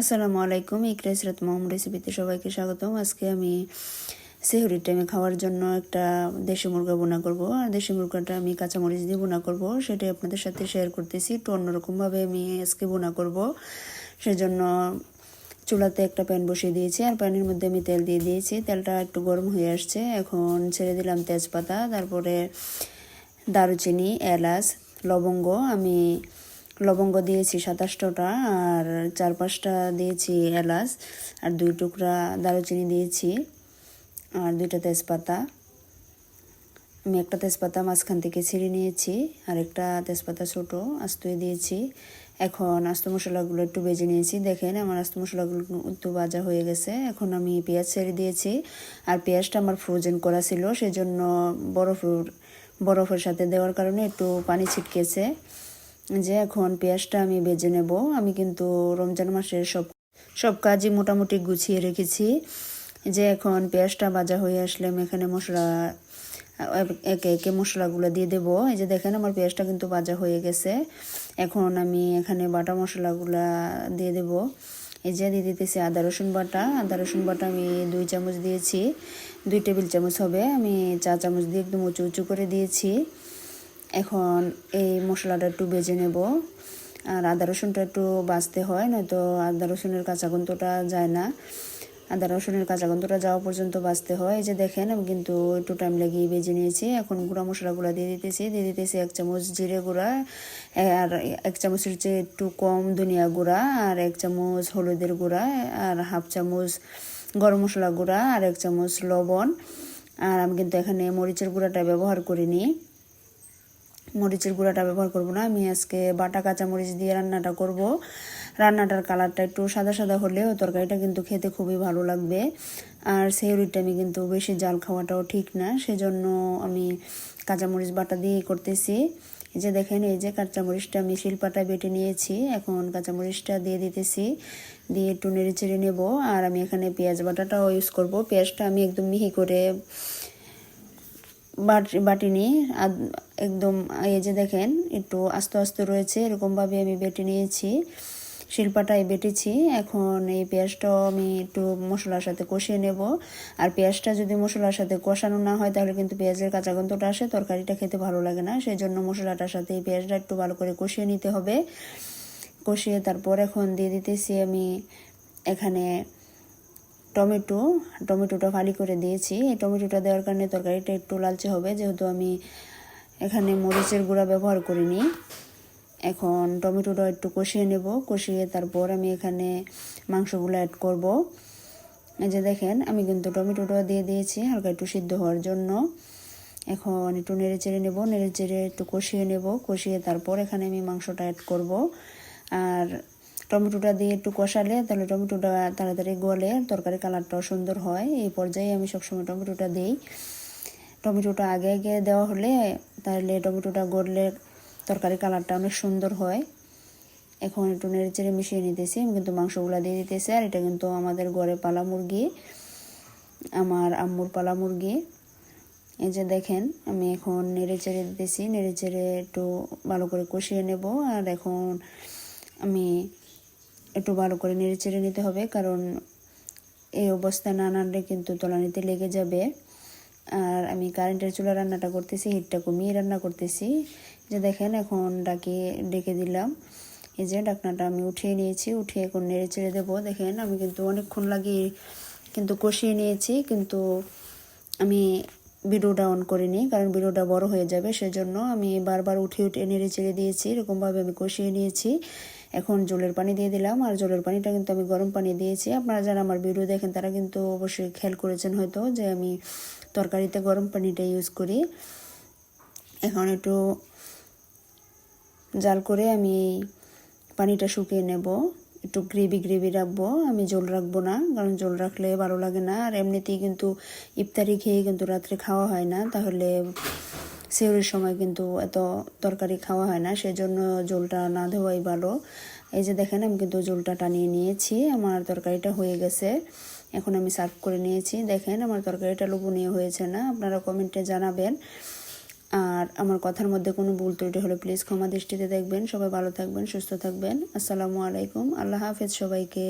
আসসালামু আলাইকুম, ইকরাইস রাত মোহাম্মদ রেসিপিতে সবাইকে স্বাগতম। আজকে আমি সেহরির টাইমে খাওয়ার জন্য একটা দেশি মুরগা বোনা করব। আর দেশি মুরগাটা আমি কাঁচামরিচ দিয়ে বোনা করব। সেটাই আপনাদের সাথে শেয়ার করতেছি। একটু অন্যরকমভাবে আমি আজকে বোনা করব। সেজন্য চুলাতে একটা প্যান বসিয়ে দিয়েছি। আর প্যানের মধ্যে আমি তেল দিয়ে দিয়েছি। তেলটা একটু গরম হয়ে আসছে। এখন ছেড়ে দিলাম তেজপাতা। তারপরে দারুচিনি, এলাচ, লবঙ্গ। আমি লবঙ্গ দিয়েছি সাতাশটা, আর চার পাঁচটা দিয়েছি এলাচ, আর দুই টুকরা দারুচিনি দিয়েছি, আর দুইটা তেজপাতা। আমি একটা তেজপাতা মাঝখান থেকে ছিঁড়ে নিয়েছি, আর একটা তেজপাতা ছোটো আস্তই দিয়েছি। এখন আস্ত মশলাগুলো একটু বেজে নিয়েছি। দেখেন আমার আস্ত মশলাগুলো একটু ভাজা হয়ে গেছে। এখন আমি পেঁয়াজ ছেড়ে দিয়েছি, আর পেঁয়াজটা আমার ফ্রোজেন করা ছিল, সেজন্য বরফ বরফের সাথে দেওয়ার কারণে একটু পানি ছিটকেছে। যে এখন পেঁয়াজটা আমি বেজে নেব। আমি কিন্তু রমজান মাসের সব সব কাজই মোটামুটি গুছিয়ে রেখেছি। যে এখন পেঁয়াজটা ভাজা হয়ে আসলে আমি এখানে মশলা, একে একে মশলাগুলো দিয়ে দেবো। এই যে দেখেন আমার পেঁয়াজটা কিন্তু ভাজা হয়ে গেছে। এখন আমি এখানে বাটা মশলাগুলা দিয়ে দেব। এই যে দিয়ে দিতেছি আদা, রসুন বাটা। আদা, রসুন বাটা আমি দুই চামচ দিয়েছি। দুই টেবিল চামচ হবে। আমি চা চামচ দিয়ে একদম উঁচু উঁচু করে দিয়েছি। এখন এই মশলাটা একটু বেজে নেব। আর আদা রসুনটা একটু বাঁচতে হয়, নয়তো আদা রসুনের কাঁচা গন্ধটা যায় না। আদা রসুনের কাঁচা গন্ধটা যাওয়া পর্যন্ত বাঁচতে হয়। এই যে দেখেন, আমি কিন্তু একটু টাইম লাগিয়ে বেজে নিয়েছি। এখন গুঁড়া মশলাগুলো দিয়ে দিতেছি। দিয়ে দিতেছি এক চামচ জিরে গুঁড়া, আর এক চামচের চেয়ে একটু কম ধনিয়া গুঁড়া, আর এক চামচ হলুদের গুঁড়া, আর হাফ চামচ গরম মশলা গুঁড়া, আর এক চামচ লবণ। আর আমি কিন্তু এখানে মরিচের গুঁড়াটা ব্যবহার করিনি। মরিচের গুঁড়াটা ব্যবহার করব না। আমি আজকে বাটা কাঁচা মরিচ দিয়ে রান্নাটা করব। রান্নাটার কালারটা একটু সাদা সাদা হলেও তরকারিটা কিন্তু খেতে খুবই ভালো লাগবে। আর সেউরিটা আমি কিন্তু বেশি জাল খাওয়াটাও ঠিক না। সেজন্য আমি কাঁচামরিচ বাটা দিয়ে করতেছি। এই যে দেখেন, এই যে কাঁচামরিচটা আমি শিলপাটায় বেটে নিয়েছি। এখন কাঁচামরিচটা দিয়ে দিতেছি। দিয়ে একটু নেড়ে চেড়ে নেব। আর আমি এখানে পেঁয়াজ বাটাটাও ইউজ করব। পেঁয়াজটা আমি একদম মিহি করে বাটিনি একদম, এই যে দেখেন, একটু আস্তে আস্তে রয়েছে, এরকমভাবে আমি বেটে নিয়েছি শিল্পাটাই বেটেছি, এখন এই পেঁয়াজটাও আমি একটু মশলার সাথে কষিয়ে নেব, আর পেঁয়াজটা যদি মশলার সাথে কষানো না হয়, তাহলে কিন্তু পেঁয়াজের কাঁচা গন্ধটা আসে, তরকারিটা খেতে ভালো লাগে না সেই জন্য মশলাটার সাথে এই পেঁয়াজটা একটু ভালো করে কষিয়ে নিতে হবে, কষিয়ে তারপর এখন দিয়ে দিতেছি আমি এখানে টমেটো, টমেটোটা ফালি করে দিয়েছি। এই টমেটোটা দেওয়ার কারণে তরকারিটা একটু লালচে হবে, যেহেতু আমি এখানে মরিচের গুঁড়া ব্যবহার করিনি। এখন টমেটোটা একটু কষিয়ে নেব, কষিয়ে তারপর আমি এখানে মাংসগুলো অ্যাড করব। এই যে দেখেন, আমি কিন্তু টমেটোটা দিয়ে দিয়েছি, হালকা একটু সিদ্ধ হওয়ার জন্য। এখন একটু নেড়ে চেড়ে নেব, নেড়ে চেড়ে একটু কষিয়ে নেব, কষিয়ে তারপর এখানে আমি মাংসটা অ্যাড করব। আর টমেটোটা দিয়ে একটু কষালে তাহলে টমেটোটা তাড়াতাড়ি গলে তরকারি কালারটাও সুন্দর হয়। এই পর্যায়ে আমি সবসময় টমেটোটা দিই। টমেটোটা আগে আগে দেওয়া হলে তাহলে টমেটোটা গড়লে তরকারি কালারটা অনেক সুন্দর হয়। এখন একটু নেড়ে চেড়ে মিশিয়ে নিতেছি। আমি কিন্তু মাংসগুলো দিয়ে দিতেছি। আর এটা কিন্তু আমাদের ঘরে পালা মুরগি, আমার আম্মুর পালা মুরগি। এই যে দেখেন, আমি এখন নেড়ে চেড়ে দিতেছি। নেড়ে চেড়ে একটু ভালো করে কষিয়ে নেব। আর এখন আমি একটু ভালো করে নেড়ে চেড়ে নিতে হবে, কারণ এই অবস্থা না নাড়লে কিন্তু তলানিতে লেগে যাবে। আর আমি কারেন্টের চুলা রান্নাটা করতেছি হিটটা কমিয়ে রান্না করতেছি। যে দেখেন, এখন ডাকে, ডেকে দিলাম। এই যে ডাকনাটা আমি উঠিয়ে নিয়েছি, উঠিয়ে এখন নেড়ে চেড়ে দেবো। দেখেন, আমি কিন্তু অনেকক্ষণ লাগিয়ে কিন্তু কষিয়ে নিয়েছি, কিন্তু আমি ভিডিওটা অন করিনি, কারণ ভিডিওটা বড় হয়ে যাবে। সেজন্য আমি বারবার উঠে উঠে নেড়ে চেড়ে দিয়েছি, এরকমভাবে আমি কষিয়ে নিয়েছি। এখন জলের পানি দিয়ে দিলাম। আর জলের পানিটা কিন্তু আমি গরম পানি দিয়েছি। আপনারা যারা আমার ভিডিও দেখেন, তারা কিন্তু অবশ্যই খেয়াল করেছেন হয়তো যে আমি তরকারিতে গরম পানিটা ইউজ করি। এখন একটু জাল করে আমি পানিটা শুকিয়ে নেব। একটু গ্রেভি গ্রেভি রাখব। আমি জল রাখব না, কারণ জল রাখলে ভালো লাগে না। আর এমনিতেই কিন্তু ইফতারি খেয়ে কিন্তু রাত্রে খাওয়া হয় না। তাহলে সেউরির সময় কিন্তু এত তরকারি খাওয়া হয় না, সেজন্য জলটা না দেওয়াই ভালো। এই যে দেখেন, আমি কিন্তু জলটা টানিয়ে নিয়েছি, আমার তরকারিটা হয়ে গেছে। এখন আমি সার্ভ করে নিয়েছি। দেখেন, আমার তরকারিটা লোভনীয় হয়েছে না? আপনারা কমেন্টে জানাবেন। আর আমার কথার মধ্যে কোনো ভুল ত্রুটি হলে প্লিজ ক্ষমা দৃষ্টিতে দেখবেন। সবাই ভালো থাকবেন, সুস্থ থাকবেন। আসসালামু আলাইকুম। আল্লাহ হাফেজ সবাইকে।